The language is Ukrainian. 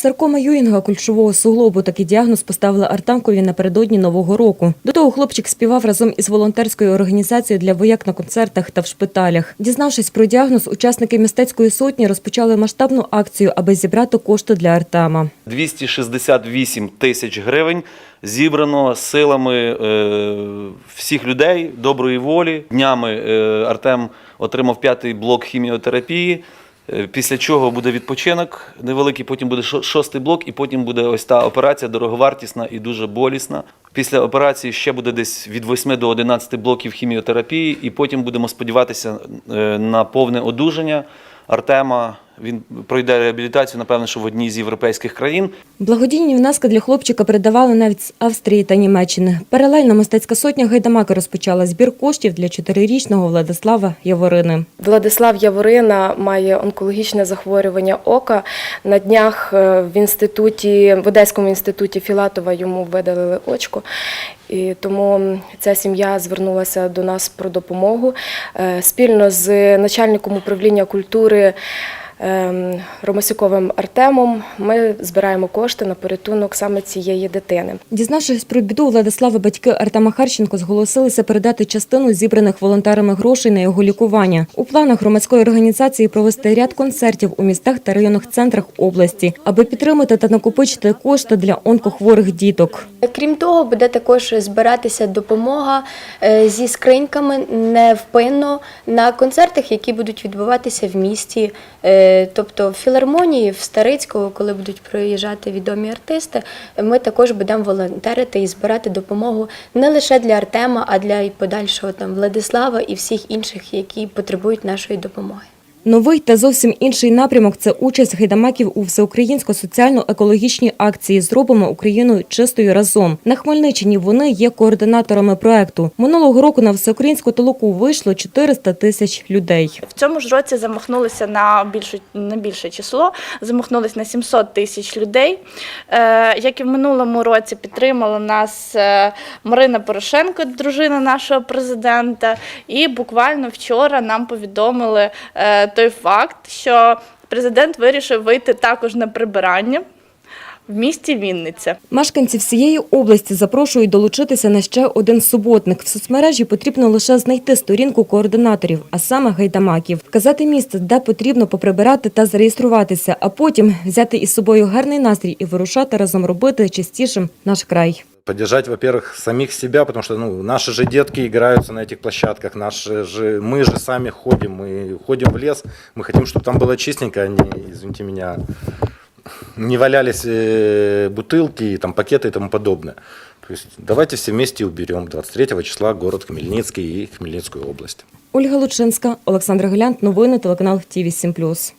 Саркома Юінга кульшового суглобу такий діагноз поставили Артамкові напередодні Нового року. До того хлопчик співав разом із волонтерською організацією для вояк на концертах та в шпиталях. Дізнавшись про діагноз, учасники мистецької сотні розпочали масштабну акцію, аби зібрати кошти для Артема. 268 тисяч гривень зібрано силами е, всіх людей доброї волі. Днями е, Артем отримав п'ятий блок хіміотерапії. Е, Після чого буде відпочинок невеликий, потім буде шо- шостий блок, і потім буде ось та операція дороговартісна і дуже болісна. Після операції ще буде десь від 8 до 11 блоків хіміотерапії, і потім будемо сподіватися е, на повне одужання Артема. Він пройде реабілітацію, напевно, що в одній з європейських країн. Благодійні внески для хлопчика передавали навіть з Австрії та Німеччини. Паралельно мистецька сотня Гайдамаки розпочала збір коштів для чотирирічного Владислава Яворини. Владислав Яворина має онкологічне захворювання ока. На днях е, в інституті, в Одеському інституті Філатова йому видалили очко. І тому ця сім'я звернулася до нас про допомогу. Е, Спільно з начальником управління культури Ромасюковим Артемом ми збираємо кошти на порятунок саме цієї дитини. Дізнавшись про біду, у Владислава батьки Артема Харченко зголосилися передати частину зібраних волонтерами грошей на його лікування. У планах громадської організації провести ряд концертів у містах та районних центрах області, аби підтримати та накопичити кошти для онкохворих діток. Крім того, буде також збиратися допомога е, зі скриньками невпинно на концертах, які будуть відбуватися в місті, Е, тобто в філармонії, в Старицького, коли будуть приїжджати відомі артисти, ми також будемо волонтерити і збирати допомогу не лише для Артема, а для і подальшого там Владислава і всіх інших, які потребують нашої допомоги. Новий та зовсім інший напрямок це участь гайдамаків у всеукраїнсько соціально-екологічній акції Зробимо Україну чистою разом. На Хмельниччині вони є координаторами проекту. Минулого року на всеукраїнську толоку вийшло 400 тисяч людей. В цьому ж році замахнулися на більше, на більше число, замахнулися на 700 тисяч людей. Е, як і в минулому році підтримала нас е, Марина Порошенко, дружина нашого президента. І буквально вчора нам повідомили е, той факт, що президент вирішив вийти також на прибирання в місті Вінниця. Мешканці всієї області запрошують долучитися на ще один суботник. В соцмережі потрібно лише знайти сторінку координаторів, а саме гайдамаків, вказати місце, де потрібно поприбирати та зареєструватися, а потім взяти із собою гарний настрій і вирушати разом робити чистішим наш край. Поддержать, во-первых, самих себя, потому что ну, наши же детки играются на этих площадках, наши же, мы же сами ходим, мы ходим в лес, мы хотим, чтобы там было чистенько, а не, извините меня, не валялись э, бутылки, там, пакеты и тому подобное. То есть давайте все вместе уберем 23 числа город Хмельницкий и Хмельницкую область. Ольга Лучинська, Олександр Глянт, новини, телеканал ТІВІ 7+.